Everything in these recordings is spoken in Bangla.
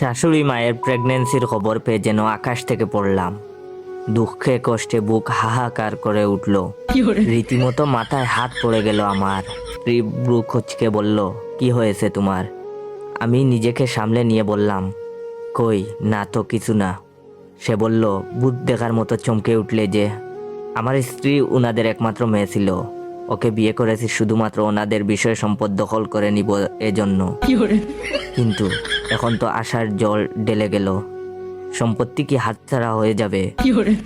শাশুড়ি মায়ের প্রেগনেন্সির খবর পেয়ে যেন আকাশ থেকে পড়লাম। দুঃখে কষ্টে বুক হাহাকার করে উঠল। রীতিমতো মাথায় হাত পড়ে গেল আমার। স্ত্রী ব্রু খচকে বলল কি হয়েছে তোমার? আমি নিজেকে সামলে নিয়ে বললাম কই না তো কিছু না। সে বলল ভূত দেখার মতো চমকে উঠলে যে। আমার স্ত্রী উনাদের একমাত্র মেয়ে ছিল। ওকে বিয়ে করেছি শুধুমাত্র ওনাদের বিষয় সম্পদ দখল করে নিব এজন্য। কিন্তু এখন তো আশার জল ডেলে গেল। সম্পত্তি কি হাতছাড়া হয়ে যাবে?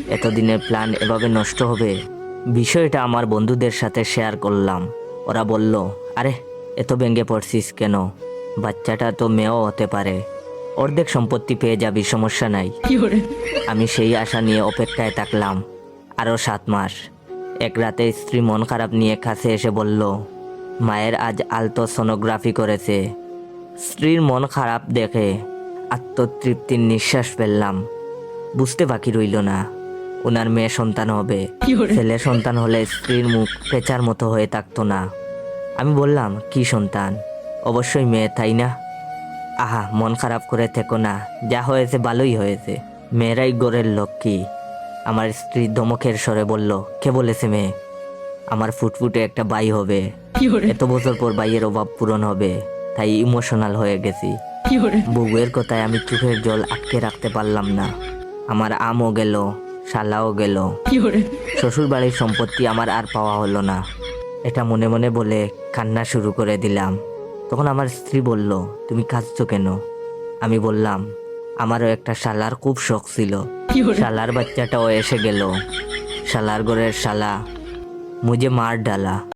এতদিনের প্ল্যান এভাবে নষ্ট হবে? বিষয়টা আমার বন্ধুদের সাথে শেয়ার করলাম। ওরা বলল আরে এত ব্যঙ্গে পড়ছিস কেন? বাচ্চাটা তো মেয়েও হতে পারে। অর্ধেক সম্পত্তি পেয়ে যাবি সমস্যা নাই। আমি সেই আশা নিয়ে অপেক্ষায় থাকলাম আরও সাত মাস। এক রাতে স্ত্রী মন খারাপ নিয়ে কাছে এসে বলল মায়ের আজ আলতো সোনোগ্রাফি করেছে। স্ত্রীর মন খারাপ দেখে আত্মতৃপ্তির নিঃশ্বাস ফেললাম। বুঝতে বাকি রইল না ওনার মেয়ে সন্তান হবে। ছেলে সন্তান হলে স্ত্রীর মুখ পেঁচার মতো হয়ে থাকতো না। আমি বললাম কি সন্তান? অবশ্যই মেয়ে তাই না? আহা মন খারাপ করে থেকো না যা হয়েছে ভালোই হয়েছে। মেয়েরাই গোরের লক্ষ্মী। আমার স্ত্রী ধমকের স্বরে বলল কে বলেছে মেয়ে? আমার ফুটফুটে একটা বাই হবে। এত বছর পর বাইয়ের অভাব পূরণ হবে তাই ইমোশনাল হয়ে গেছি। বউয়ের কথায় আমি চোখের জল আটকে রাখতে পারলাম না। আমার আমও গেল শালাও গেল। শ্বশুর বাড়ির সম্পত্তি আমার আর পাওয়া হলো না। এটা মনে মনে বলে কান্না শুরু করে দিলাম। তখন আমার স্ত্রী বলল তুমি কাঁদছো কেন? আমি বললাম আমারও একটা শালার খুব শখ ছিল। শালার বাচ্চাটাও এসে গেল। শালার ঘরের শালা। মুঝে মার ডালা।